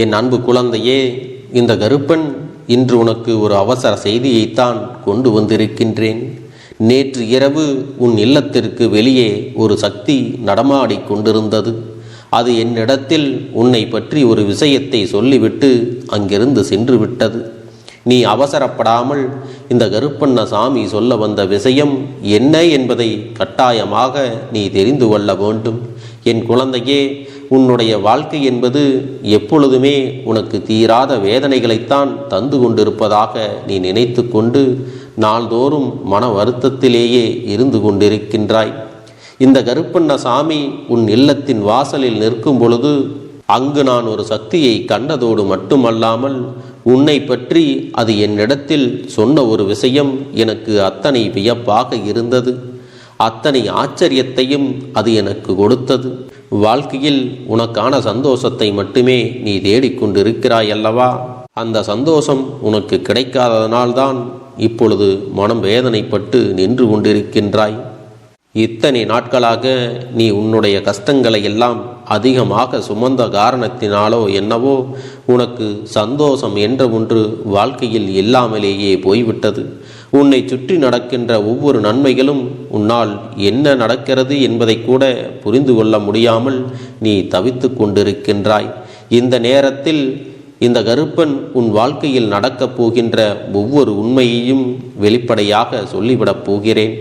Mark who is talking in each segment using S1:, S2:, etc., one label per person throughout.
S1: என் அன்பு குழந்தையே இந்த கருப்பன் இன்று உனக்கு ஒரு அவசர செய்தியைத்தான் கொண்டு வந்திருக்கின்றேன். நேற்று இரவு உன் இல்லத்திற்கு வெளியே ஒரு சக்தி நடமாடிக் கொண்டிருந்தது. அது என்னிடத்தில் உன்னை பற்றி ஒரு விஷயத்தை சொல்லிவிட்டு அங்கிருந்து சென்று விட்டது. நீ அவசரப்படாமல் இந்த கருப்பண்ண சாமி சொல்ல வந்த விஷயம் என்ன என்பதை கட்டாயமாக நீ தெரிந்து கொள்ள வேண்டும். என் குழந்தையே உன்னுடைய வாழ்க்கை என்பது எப்பொழுதுமே உனக்கு தீராத வேதனைகளைத்தான் தந்து கொண்டிருப்பதாக நீ நினைத்து கொண்டு நாள்தோறும் மன வருத்தத்திலேயே இருந்து கொண்டிருக்கின்றாய். இந்த கருப்பண்ண சாமி உன் இல்லத்தின் வாசலில் நிற்கும் பொழுது அங்கு நான் ஒரு சக்தியை கண்டதோடு மட்டுமல்லாமல் உன்னை பற்றி அது என்னிடத்தில் சொன்ன ஒரு விஷயம் எனக்கு அத்தனை வியப்பாக இருந்தது. அத்தனை ஆச்சரியத்தையும் அது எனக்கு கொடுத்தது. வாழ்க்கையில் உனக்கான சந்தோஷத்தை மட்டுமே நீ தேடிக்கொண்டிருக்கிறாய் அல்லவா அந்த சந்தோஷம் உனக்கு கிடைக்காததனால்தான் இப்பொழுது மனம் வேதனைப்பட்டு நின்று கொண்டிருக்கின்றாய். இத்தனை நாட்களாக நீ உன்னுடைய கஷ்டங்களை எல்லாம் அதிகமாக சுமந்த காரணத்தினாலோ என்னவோ உனக்கு சந்தோஷம் என்ற ஒன்று வாழ்க்கையில் இல்லாமலேயே போய்விட்டது. உன்னை சுற்றி நடக்கின்ற ஒவ்வொரு நன்மைகளும் உன்னால் என்ன நடக்கிறது என்பதை கூட புரிந்து கொள்ள முடியாமல் நீ தவித்து கொண்டிருக்கின்றாய். இந்த நேரத்தில் இந்த கருப்பன் உன் வாழ்க்கையில் நடக்கப் போகின்ற ஒவ்வொரு உண்மையையும் வெளிப்படையாக சொல்லிவிடப் போகிறேன்.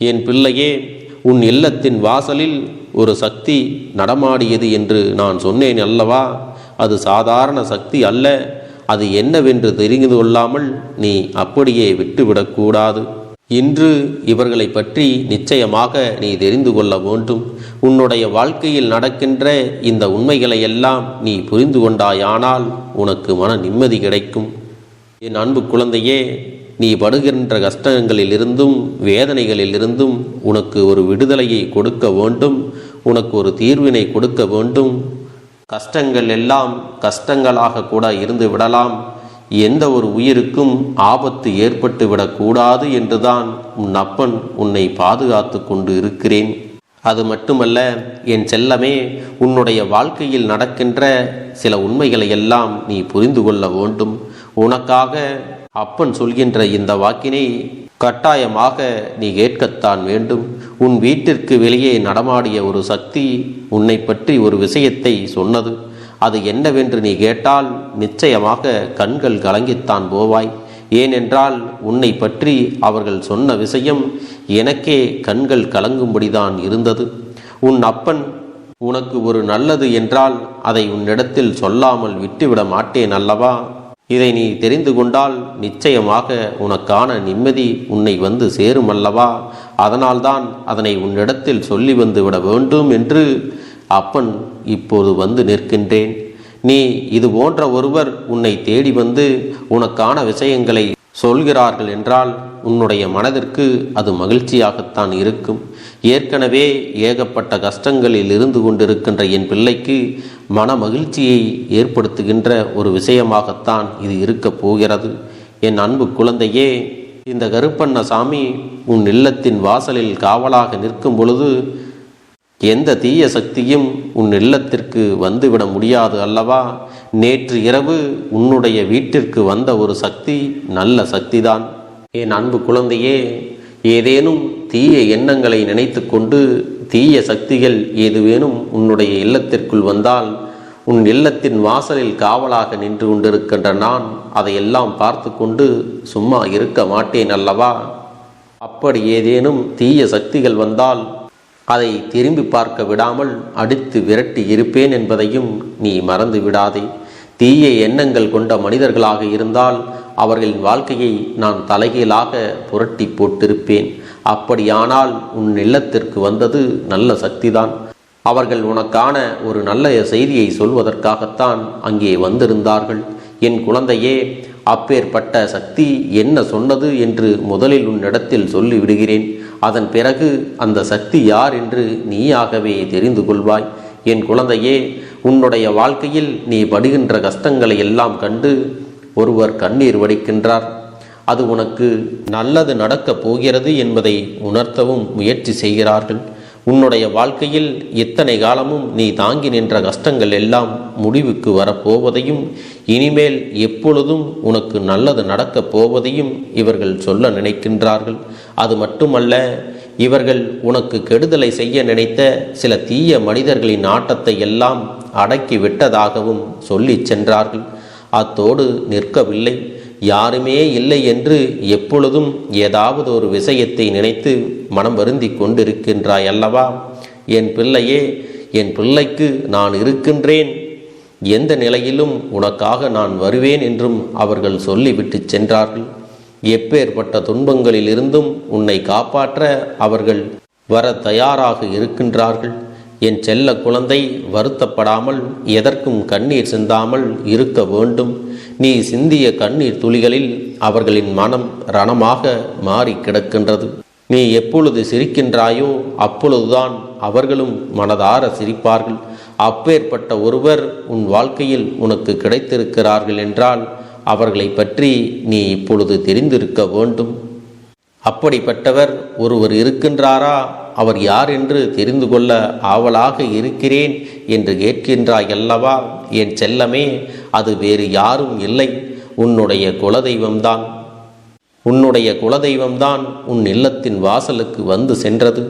S1: என் பிள்ளையே உன் இல்லத்தின் வாசலில் ஒரு சக்தி நடமாடியது என்று நான் சொன்னேன் அல்லவா? அது சாதாரண சக்தி அல்ல. அது என்னவென்று தெரிந்து கொள்ளாமல் நீ அப்படியே விட்டுவிடக்கூடாது இன்று இவர்களை பற்றி நிச்சயமாக நீ தெரிந்து கொள்ள வேண்டும். உன்னுடைய வாழ்க்கையில் நடக்கின்ற இந்த உண்மைகளை எல்லாம் நீ புரிந்து கொண்டாயானால் உனக்கு மன நிம்மதி கிடைக்கும். என் அன்பு குழந்தையே நீ படுகின்ற கஷ்டங்களிலிருந்தும் வேதனைகளிலிருந்தும் உனக்கு ஒரு விடுதலையை கொடுக்க வேண்டும் உனக்கு ஒரு தீர்வினை கொடுக்க வேண்டும். கஷ்டங்கள் எல்லாம் கஷ்டங்களாக கூட இருந்து விடலாம். எந்த ஒரு உயிருக்கும் ஆபத்து ஏற்பட்டு விடக்கூடாது என்றுதான் உன் அப்பன் உன்னை பாதுகாத்து கொண்டு இருக்கிறேன். அது மட்டுமல்ல என் செல்லமே உன்னுடைய வாழ்க்கையில் நடக்கின்ற சில உண்மைகளை எல்லாம் நீ புரிந்து கொள்ள வேண்டும். உனக்காக அப்பன் சொல்கின்ற இந்த வாக்கினை கட்டாயமாக நீ கேட்கத்தான் வேண்டும். உன் வீட்டிற்கு வெளியே நடமாடிய ஒரு சக்தி உன்னை பற்றி ஒரு விஷயத்தை சொன்னது. அது என்னவென்று நீ கேட்டால் நிச்சயமாக கண்கள் கலங்கித்தான் போவாய். ஏனென்றால் உன்னை பற்றி அவர்கள் சொன்ன விஷயம் எனக்கே கண்கள் கலங்கும்படிதான் இருந்தது. உன் அப்பன் உனக்கு ஒரு நல்லது என்றால் அதை உன்னிடத்தில் சொல்லாமல் விட்டுவிட மாட்டேன் அல்லவா? இதை நீ தெரிந்து கொண்டால் நிச்சயமாக உனக்கான நிம்மதி உன்னை வந்து சேரும் அல்லவா அதனால்தான் அதனை உன்னிடத்தில் சொல்லி வந்து விட வேண்டும் என்று அப்பன் இப்போது வந்து நிற்கின்றேன். நீ இது போன்ற ஒருவர் உன்னை தேடி வந்து உனக்கான விஷயங்களை சொல்கிறார்கள் என்றால் உன்னுடைய மனதிற்கு அது மகிழ்ச்சியாகத்தான் இருக்கும். ஏற்கனவே ஏகப்பட்ட கஷ்டங்களில் இருந்து கொண்டிருக்கின்ற என் பிள்ளைக்கு மன மகிழ்ச்சியை ஏற்படுத்துகின்ற ஒரு விஷயமாகத்தான் இது இருக்கப் போகிறது. என் அன்பு குழந்தையே இந்த கருப்பண்ண சாமி உன் இல்லத்தின் வாசலில் காவலாக நிற்கும் பொழுது எந்த தீய சக்தியும் உன் இல்லத்திற்கு வந்துவிட முடியாது அல்லவா? நேற்று இரவு உன்னுடைய வீட்டிற்கு வந்த ஒரு சக்தி நல்ல சக்திதான். என் அன்பு குழந்தையே ஏதேனும் தீய எண்ணங்களை நினைத்து கொண்டு தீய சக்திகள் ஏதுவேனும் உன்னுடைய இல்லத்திற்குள் வந்தால் உன் இல்லத்தின் வாசலில் காவலாக நின்று கொண்டிருக்கின்ற நான் அதையெல்லாம் பார்த்து கொண்டு சும்மா இருக்க மாட்டேன் அல்லவா? அப்படி ஏதேனும் தீய சக்திகள் வந்தால் அதை திரும்பி பார்க்க விடாமல் அடித்து விரட்டி இருப்பேன் என்பதையும் நீ மறந்து விடாதே. தீய எண்ணங்கள் கொண்ட மனிதர்களாக இருந்தால் அவர்களின் வாழ்க்கையை நான் தலைகீழாக புரட்டி போட்டிருப்பேன். அப்படியானால் உன் இல்லத்திற்கு வந்தது நல்ல சக்திதான். அவர்கள் உனக்கான ஒரு நல்ல செய்தியை சொல்வதற்காகத்தான் அங்கே வந்திருந்தார்கள். என் குழந்தையே அப்பேற்பட்ட சக்தி என்ன சொன்னது என்று முதலில் உன்னிடத்தில் சொல்லிவிடுகிறேன். அதன் பிறகு அந்த சக்தி யார் என்று நீயாகவே தெரிந்து கொள்வாய். என் குழந்தையே உன்னுடைய வாழ்க்கையில் நீ படுகின்ற கஷ்டங்களை எல்லாம் கண்டு ஒருவர் கண்ணீர் வடிக்கின்றார். அது உனக்கு நல்லது நடக்கப் போகிறது என்பதை உணர்த்தவும் முயற்சி செய்கிறார்கள். உன்னுடைய வாழ்க்கையில் இத்தனை காலமும் நீ தாங்கி நின்ற கஷ்டங்கள் எல்லாம் முடிவுக்கு வரப்போவதையும் இனிமேல் எப்பொழுதும் உனக்கு நல்லது நடக்கப் போவதையும் இவர்கள் சொல்ல நினைக்கின்றார்கள். அது மட்டுமல்ல இவர்கள் உனக்கு கெடுதலை செய்ய நினைத்த சில தீய மனிதர்களின் ஆட்டத்தை எல்லாம் அடக்கி விட்டதாகவும் சொல்லிச் சென்றார்கள். அத்தோடு நிற்கவில்லை. யாருமே இல்லை என்று எப்பொழுதும் ஏதாவது ஒரு விஷயத்தை நினைத்து மனம் வருந்தி கொண்டிருக்கின்றாய் அல்லவா? என் பிள்ளையே என் பிள்ளைக்கு நான் இருக்கின்றேன். எந்த நிலையிலும் உனக்காக நான் வருவேன் என்றும் அவர்கள் சொல்லிவிட்டு சென்றார்கள். எப்பேற்பட்ட துன்பங்களில் இருந்தும் உன்னை காப்பாற்ற அவர்கள் வர தயாராக இருக்கின்றார்கள். என் செல்ல குழந்தை வருத்தப்படாமல் எதற்கும் கண்ணீர் சிந்தாமல் இருக்க வேண்டும். நீ சிந்திய கண்ணீர் துளிகளில் அவர்களின் மனம் ரணமாக மாறி கிடக்கின்றது. நீ எப்பொழுது சிரிக்கின்றாயோ அப்பொழுதுதான் அவர்களும் மனதார சிரிப்பார்கள். அப்பேற்பட்ட ஒருவர் உன் வாழ்க்கையில் உனக்கு கிடைத்திருக்கிறார்கள் என்றால் அவர்களை பற்றி நீ இப்பொழுது தெரிந்திருக்க வேண்டும். அப்படிப்பட்டவர் ஒருவர் இருக்கின்றாரா? அவர் யார் என்று தெரிந்து கொள்ள ஆவலாக இருக்கிறேன் என்று கேட்கின்றாய் அல்லவா? என் செல்லமே அது வேறு யாரும் இல்லை. உன்னுடைய குலதெய்வம்தான். உன்னுடைய குலதெய்வம்தான் உன் இல்லத்தின் வாசலுக்கு வந்து சென்றது.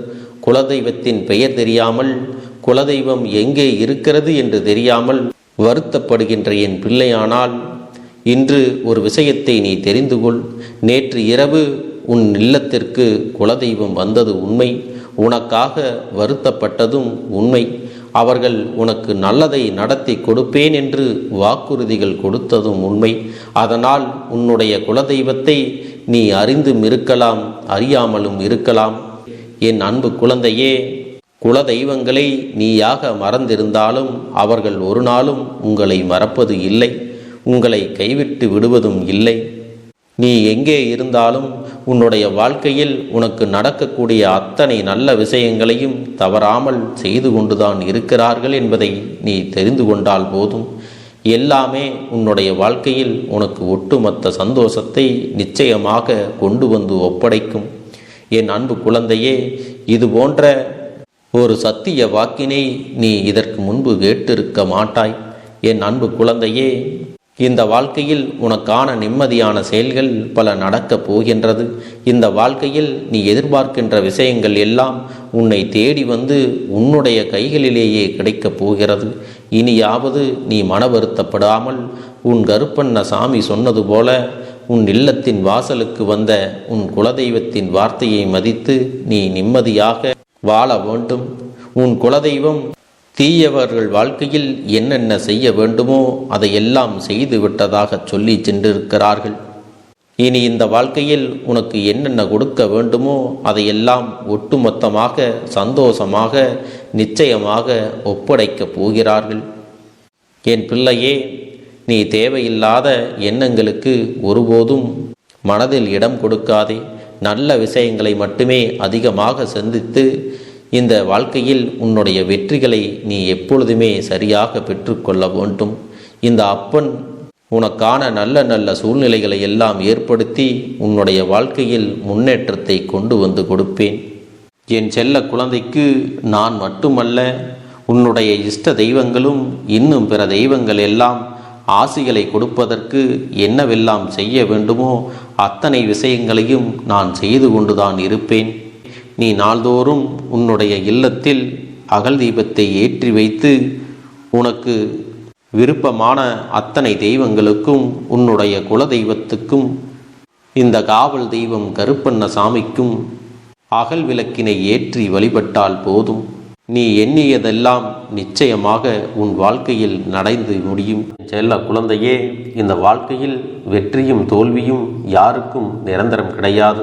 S1: குலதெய்வத்தின் பெயர் தெரியாமல் குலதெய்வம் எங்கே இருக்கிறது என்று தெரியாமல் வருத்தப்படுகின்ற என் பிள்ளையானால் இன்று ஒரு விஷயத்தை நீ தெரிந்து கொள். நேற்று இரவு உன் இல்லத்திற்கு குலதெய்வம் வந்தது உண்மை. உனக்காக வருத்தப்பட்டதும் உண்மை. அவர்கள் உனக்கு நல்லதை நடத்தி கொடுப்பேன் என்று வாக்குறுதிகள் கொடுத்ததும் உண்மை. அதனால் உன்னுடைய குலதெய்வத்தை நீ அறிந்தும் இருக்கலாம் அறியாமலும் இருக்கலாம். என் அன்பு குழந்தையே குலதெய்வங்களை நீயாக மறந்திருந்தாலும் அவர்கள் ஒரு நாளும் உங்களை மறப்பது இல்லை. உங்களை கைவிட்டு விடுவதும் இல்லை. நீ எங்கே இருந்தாலும் உன்னுடைய வாழ்க்கையில் உனக்கு நடக்கக்கூடிய அத்தனை நல்ல விஷயங்களையும் தவறாமல் செய்து கொண்டுதான் இருக்கிறார்கள் என்பதை நீ தெரிந்து கொண்டால் போதும். எல்லாமே உன்னுடைய வாழ்க்கையில் உனக்கு ஒட்டுமொத்த சந்தோஷத்தை நிச்சயமாக கொண்டு வந்து ஒப்படைக்கும். என் அன்பு குழந்தையே இது போன்ற ஒரு சத்திய வாக்கினை நீ இதற்கு முன்பு கேட்டிருக்க மாட்டாய். என் அன்பு குழந்தையே இந்த வாழ்க்கையில் உனக்கான நிம்மதியான செயல்கள் பல நடக்கப் போகின்றது. இந்த வாழ்க்கையில் நீ எதிர்பார்க்கின்ற விஷயங்கள் எல்லாம் உன்னை தேடி வந்து உன்னுடைய கைகளிலேயே கிடைக்கப் போகிறது. இனியாவது நீ மன வருத்தப்படாமல் உன் கருப்பண்ண சாமி சொன்னது போல உன் இல்லத்தின் வாசலுக்கு வந்த உன் குலதெய்வத்தின் வார்த்தையை மதித்து நீ நிம்மதியாக வாழ வேண்டும். உன் குலதெய்வம் தீயவர்கள் வாழ்க்கையில் என்னென்ன செய்ய வேண்டுமோ அதையெல்லாம் செய்து விட்டதாக சொல்லி சென்றிருக்கிறார்கள். இனி இந்த வாழ்க்கையில் உனக்கு என்னென்ன கொடுக்க வேண்டுமோ அதையெல்லாம் ஒட்டுமொத்தமாக சந்தோஷமாக நிச்சயமாக ஒப்படைக்கப் போகிறார்கள். என் பிள்ளையே நீ தேவையில்லாத எண்ணங்களுக்கு ஒருபோதும் மனதில் இடம் கொடுக்காதே. நல்ல விஷயங்களை மட்டுமே அதிகமாக சிந்தித்து இந்த வாழ்க்கையில் உன்னுடைய வெற்றிகளை நீ எப்பொழுதுமே சரியாக பெற்றுக்கொள்ள வேண்டும். இந்த அப்பன் உனக்கான நல்ல நல்ல சூழ்நிலைகளை எல்லாம் ஏற்படுத்தி உன்னுடைய வாழ்க்கையில் முன்னேற்றத்தை கொண்டு வந்து கொடுப்பேன். என் செல்ல குழந்தைக்கு நான் மட்டுமல்ல உன்னுடைய இஷ்ட தெய்வங்களும் இன்னும் பிற தெய்வங்கள் எல்லாம் ஆசிகளை கொடுப்பதற்கு என்னவெல்லாம் செய்ய வேண்டுமோ அத்தனை விஷயங்களையும் நான் செய்து கொண்டுதான் இருப்பேன். நீ நாள்தோறும் உன்னுடைய இல்லத்தில் அகல் தீபத்தை ஏற்றி வைத்து உனக்கு விருப்பமான அத்தனை தெய்வங்களுக்கும் உன்னுடைய குல தெய்வத்துக்கும் இந்த காவல் தெய்வம் கருப்பண்ண சாமிக்கும் அகல் விளக்கினை ஏற்றி வழிபட்டால் போதும். நீ எண்ணியதெல்லாம் நிச்சயமாக உன் வாழ்க்கையில் நடந்து முடியும். செல்ல குழந்தையே இந்த வாழ்க்கையில் வெற்றியும் தோல்வியும் யாருக்கும் நிரந்தரம் கிடையாது.